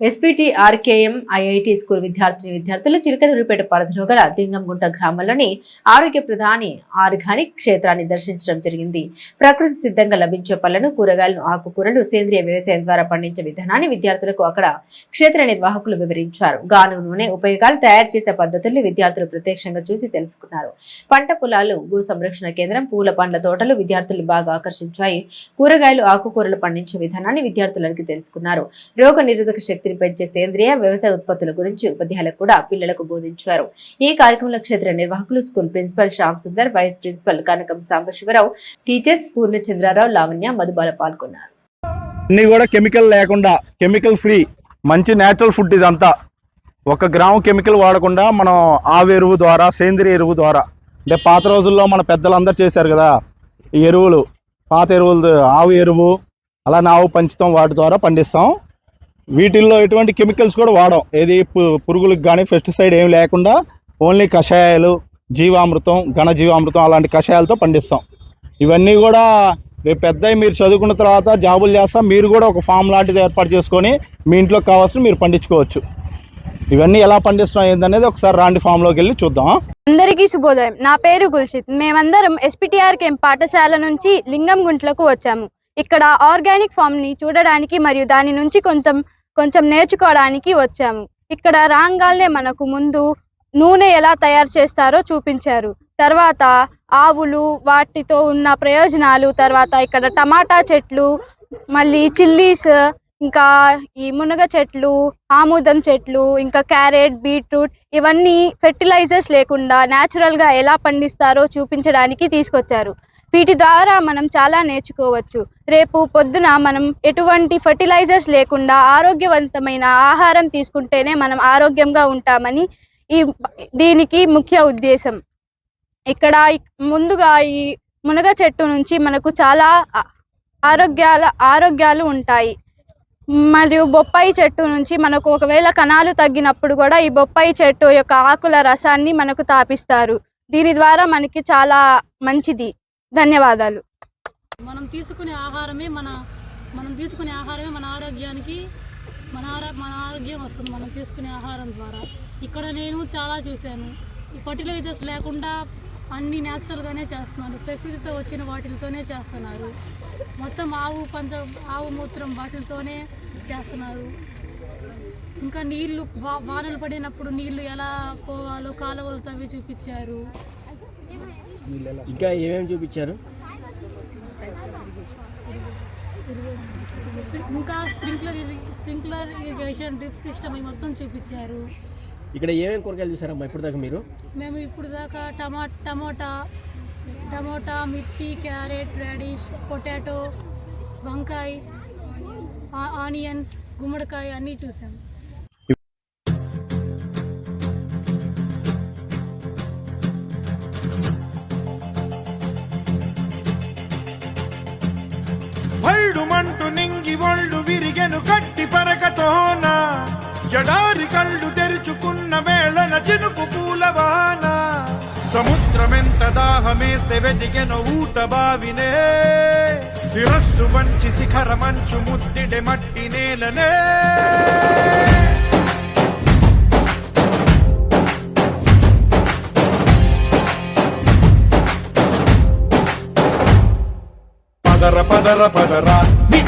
SPT RKM IIT school విద్యార్థిని విద్యార్థులు చిలకలూరిపేట పరిధిలో గల దింగంగుంట గ్రామంలోని ఆరోగ్య ప్రధాని ఆర్గానిక్ క్షేత్రాన్ని దర్శించడం జరిగింది. ప్రకృతి సిద్ధంగా లభించే పళ్ళను కూరగాయలను ఆకుకూరలు సేంద్రియ వ్యవసాయం ద్వారా పండించే విధానాన్ని విద్యార్థులకు అక్కడ క్షేత్ర నిర్వాహకులు వివరించారు. గాను నూనె ఉపయోగాలు తయారు చేసే పద్ధతుల్ని విద్యార్థులు ప్రత్యక్షంగా చూసి తెలుసుకున్నారు. పంట పొలాలు భూ సంరక్షణ కేంద్రం పూల పండ్ల తోటలు విద్యార్థులు బాగా ఆకర్షించాయి. కూరగాయలు ఆకుకూరలు పండించే విధానాన్ని విద్యార్థులకి తెలుసుకున్నారు. రోగ నిరోధక శక్తి శక్తిని పెంచే సేంద్రియ వ్యవసాయ ఉత్పత్తుల గురించి ఉపాధ్యాయులకు కూడా పిల్లలకు బోధించారు. ఈ కార్యక్రమంలో క్షేత్ర నిర్వాహకులు school principal Shyam Sundar vice principal Kanakam Sambasivarao teachers Purnachandrarao Lavanya Madhubala పాల్గొన్నారు. అన్నీ కూడా కెమికల్ లేకుండా కెమికల్ ఫ్రీ మంచి నేచురల్ ఫుడ్ ఇదంతా. ఒక గ్రాము కెమికల్ వాడకుండా మనం ఆవు ఎరువు ద్వారా సేంద్రియ ఎరువు ద్వారా అంటే పాత రోజుల్లో మన పెద్దలందరూ చేశారు కదా ఈ ఎరువులు పాత ఎరువులు ఆవు ఎరువు అలానే ఆవు పంచుతాం వాటి ద్వారా పండిస్తాం. వీటిల్లో ఎటువంటి కెమికల్స్ కూడా వాడం ఏది పు- పురుగులకు కానీ పెస్టిసైడ్ ఏం లేకుండా ఓన్లీ కషాయాలు జీవామృతం ఘన జీవామృతం అలాంటి కషాయాలతో పండిస్తాం. ఇవన్నీ కూడా రేపు పెద్ద మీరు చదువుకున్న తర్వాత జాబులు చేస్తా మీరు కూడా ఒక ఫామ్ లాంటిది ఏర్పాటు చేసుకొని మీ ఇంట్లో కావాల్సిన మీరు పండించుకోవచ్చు. ఇవన్నీ ఎలా పండిస్తున్నాం ఏందనేది ఒకసారి రాండి ఫామ్లోకి వెళ్ళి చూద్దాం. అందరికీ శుభోదయం. నా పేరు గుల్షిత్. మేమందరం ఎస్పీటీఆర్ క్యాంప్ పాఠశాల నుంచి లింగం గుంట్లకు వచ్చాము. ఇక్కడ ఆర్గానిక్ ఫామ్ని చూడడానికి మరియు దాని నుంచి కొంచెం కొంచెం నేర్చుకోవడానికి వచ్చాము. ఇక్కడ రాగానే మనకు ముందు నూనె ఎలా తయారు చేస్తారో చూపించారు. తర్వాత ఆవులు వాటితో ఉన్న ప్రయోజనాలు తర్వాత ఇక్కడ టమాటా చెట్లు మళ్ళీ చిల్లీస్ ఇంకా ఈ మునగ చెట్లు ఆముదం చెట్లు ఇంకా క్యారెట్ బీట్రూట్ ఇవన్నీ ఫెర్టిలైజర్స్ లేకుండా న్యాచురల్గా గా ఎలా పండిస్తారో చూపించడానికి తీసుకొచ్చారు. వీటి ద్వారా మనం చాలా నేర్చుకోవచ్చు. రేపు పొద్దున మనం ఎటువంటి ఫర్టిలైజర్స్ లేకుండా ఆరోగ్యవంతమైన ఆహారం తీసుకుంటేనే మనం ఆరోగ్యంగా ఉంటామని ఈ దీనికి ముఖ్య ఉద్దేశం. ఇక్కడ ముందుగా ఈ మునగ చెట్టు నుంచి మనకు చాలా ఆరోగ్యాల ఆరోగ్యాలు ఉంటాయి. మరియు బొప్పాయి చెట్టు నుంచి మనకు ఒకవేళ కణాలు తగ్గినప్పుడు కూడా ఈ బొప్పాయి చెట్టు యొక్క ఆకుల రసాన్ని మనకు తాపిస్తారు. దీని ద్వారా మనకి చాలా మంచిది. ధన్యవాదాలు. మనం తీసుకునే ఆహారమే మన మనం తీసుకునే ఆహారమే మన ఆరోగ్యానికి మన ఆరో మన ఆరోగ్యం వస్తుంది మనం తీసుకునే ఆహారం ద్వారా. ఇక్కడ నేను చాలా చూశాను. ఈ ఫర్టిలైజర్స్ లేకుండా అన్ని న్యాచురల్గానే చేస్తున్నారు. ప్రకృతితో వచ్చిన వాటితోనే చేస్తున్నారు. మొత్తం ఆవు పంచ ఆవు మూత్రం వాటిలతోనే చేస్తున్నారు. ఇంకా నీళ్ళు వానలు పడినప్పుడు నీళ్ళు ఎలా పోవాలో కాలువలు తవ్వి చూపించారు. ఇంకా ఏమేమి చూపించారు? ఇంకా sprinkler sprinkler irrigation drip system మొత్తం చూపించారు. ఇక్కడ ఏమేమి కూరగాయలు చూసారమ్మా ఇప్పటిదాకా మీరు? మేము ఇప్పుడు దాకా టమా టమోటా టమోటా మిర్చి క్యారెట్ రాడిష్ పొటాటో వంకాయ ఆనియన్స్ గుమ్మడికాయ అన్నీ చూసాం. గట్టి పరకతోన ఎడారి కళ్ళు తెరుచుకున్న వేళన చినుకు పూలవాన. సముద్రమెంత దాహమేస్తే వెతికెను ఊట బావినే. శిరస్సు మంచి శిఖర మంచు ముద్దిడె మట్టి నేలనే. పదర పదర పదరా.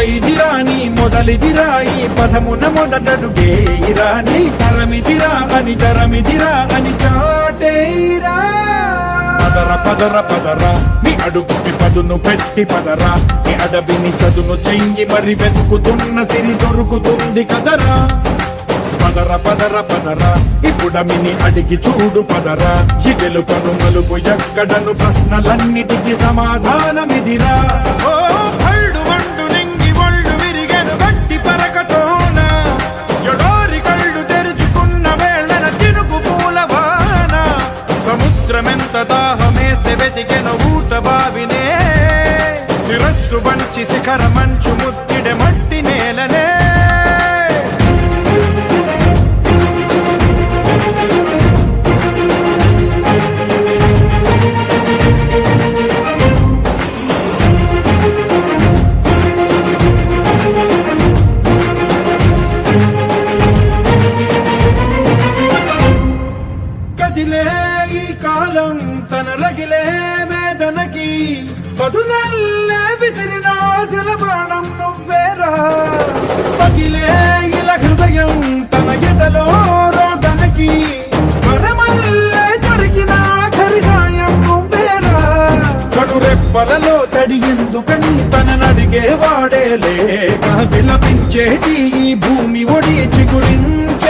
నీ కథ ఇదిరా మొదలిదిరా ఈ పదమున మొదటడుగేయిరా నీ తరమిదిరా అని తరమిదిరా అని చాటేరా పదర పదర పదరా. మీ అడుగుకి పదును పెట్టి పదరా. మీ అడవిని చదును చెయ్యి మరి వెతుకుతున్న సిరి దొరుకుతుంది కదరా. పదర పదర పదర. ఇప్పుడమిని అడిగి చూడు పదర. చిగెలు పను మలుపు ఎక్కడను ప్రశ్నలన్నిటికీ సమాధానమిదిరా. ఓ ಹೃತದಾಹಮೇಸ್ತೆ ವೆದಿಗೆನ ಊಟ ಬಾವಿನೇ ಶಿರಸ್ಸು ಬಂಚಿ ಶಿಖರ ಮಂಚು ಮುತ್ತಿಡೆ ಮಟ್ಟಿ ನೇಲನೇ ఈ కాలం తన రగిలే వేదనకి. పదునల్లే విసిరిన ఆశల ప్రాణం నువ్వేరా. పగిలే ఇలా హృదయం తన ఎదలో రోదనకి. మరమల్లే దొరికిన ఆఖరి నువ్వేరా. కడు రెప్పలలో తడి ఎందుకని తన నడిగే వాడే లేక. విలపించేటి ఈ భూమి ఒడి చిగురించేరా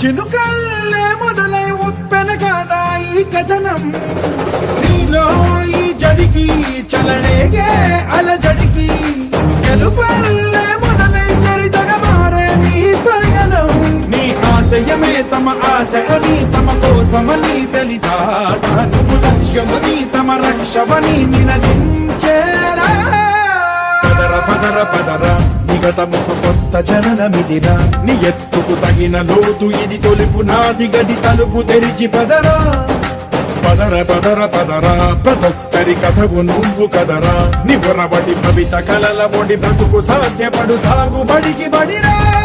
చినుకల్లే మొదలై ఉప్పెన కాదా ఈ కథనం. నీలో ఈ జడికి చలనేగే అలజడికి. గెలుపల్లే మొదలై చరితగ మారే నీ పయనం. నీ ఆశయమే తమ ఆశ అని తమ కోసమని తెలిసా నువ్వు లక్ష్యమని తమ రక్షమని నినదించే పదర పదర. పదర నిగతముకు కొత్త జననమిదిరా. నీ ఎత్తుకు తగిన లోతు ఇది తొలుపు. నాది గది తలుపు తెరిచి పదరా. పదర పదర పదరా. ప్రతొక్కరి కథకు నువ్వు కదరా. నివరబడి భవిత కలల బొడి బ్రతుకు సాధ్యపడు సాగుబడికి బడిరా.